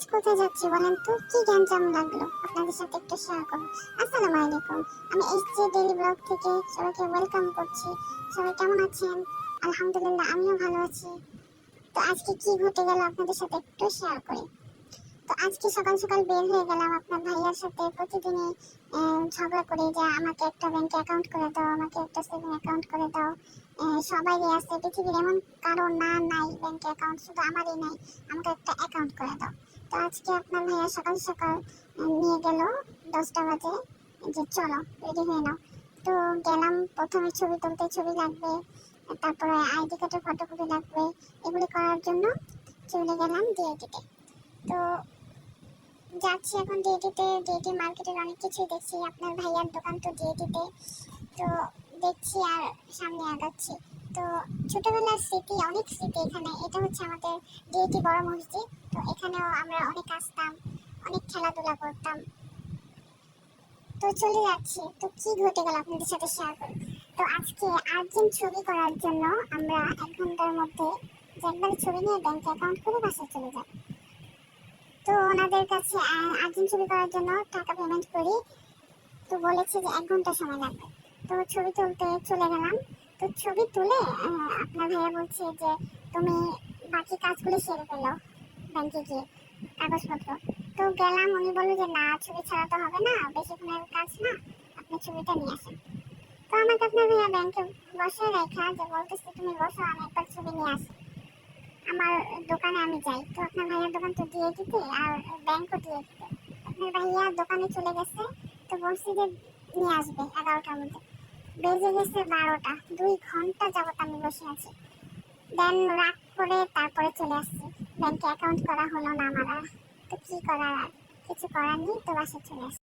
আজ কোথায় যাচ্ছি বলেন তো? কি গ্যাঞ্জাম লাগল? আপনাদের সাথে একটু শেয়ার করব। আসসালামু আলাইকুম। আমি এইচ জে ডেলি ব্লগ থেকে সবাইকে ওয়েলকাম করছি। সবাই কেমন আছেন? আলহামদুলিল্লাহ, আমিও ভালো আছি। তো আজকে কি ঘটে গেল আপনাদের সাথে একটু শেয়ার করি। তো আজকে সকাল সকাল বের হয়ে গেলাম আপনার ভাইয়ার সাথে। প্রতিদিনই ঝগড়া করে যে আমাকে একটা ব্যাংক অ্যাকাউন্ট করে দাও, আমাকে একটা সেভিং অ্যাকাউন্ট করে দাও। সবাই আছে। পৃথিবীর এমন কারও না নাই ব্যাংক অ্যাকাউন্ট শুধু আমারই নাই। আমাকে একটা অ্যাকাউন্ট করে দাও। তো আজকে আপনার ভাইয়া সকাল সকাল নিয়ে গেল দশটা বাজে, যে চলো রেডি হয়ে নাও। তো গেলাম, প্রথমে ছবি তুলতে, ছবি লাগবে, তারপরে আইডি কার্ডের ফটোকপি লাগবে, এগুলি করার জন্য চলে গেলাম ডিআইটিতে তো। যাচ্ছি এখন ডিএটিতে ডিএটি মার্কেটের অনেক কিছুই দেখছি, আপনার ভাইয়ার দোকান তো ডিএটিতে তো দেখছি আর সামনে আগাচ্ছি। তো ছোটবেলার স্মৃতি, অনেক স্মৃতি এখানে। এটা হচ্ছে আমাদের ডিএটি বড় মসজিদ। তো এখানেও আমরা অনেক আসতাম, অনেক খেলাধুলা করতাম। তো চলে যাচ্ছি। তো কি ঘটে গেল আপনাদের সাথে শেয়ার করি তো আজকে আর্জেন্ট ছবি করার জন্য আমরা এক ঘণ্টার মধ্যে একবারে ছবি নিয়ে ব্যাংক অ্যাকাউন্ট করে বাসায় চলে যাব। তো ওনাদের কাছে আর্জেন্ট ছবি করার জন্য টাকা পেমেন্ট করি। তো বলেছে যে এক ঘণ্টা সময় লাগবে। তো ছবি তুলতে চলে গেলাম। তো ছবি তুলে আপনার ভাইয়া বলছে যে তুমি বাকি কাজগুলো সেরে ফেলো ব্যাংকে গিয়ে কাগজপত্র। তো গেলাম, উনি বলল যে, না, ছবি ছাড়া তো হবে না বেশিক্ষণের কাজ না, আপনি ছবিটা নিয়ে আসেন। তো আমাকে আপনার ভাইয়া ব্যাংকে বসে রেখা যে, বলতেছে তুমি বসো, আমি একবার ছবি নিয়ে আসি। আমার দোকানে আমি যাই। তো আপনার ভাইয়ার দোকান তো দিয়ে দিতে, আর ব্যাংকও দিয়ে দিতে। আপনার ভাইয়া দোকানে চলে গেছে, তো বলছি যে, নিয়ে আসবে এগারোটার মধ্যে। বেজে গেছে বারোটা। দুই ঘণ্টা যাবত আমি বসে আছি। দেন রাগ করে তারপরে চলে আসছি। ব্যাংকে অ্যাকাউন্ট করা হলো না আমার। তো কী করার আর? কিছু করার নেই, তো বাসে চলে আসছি।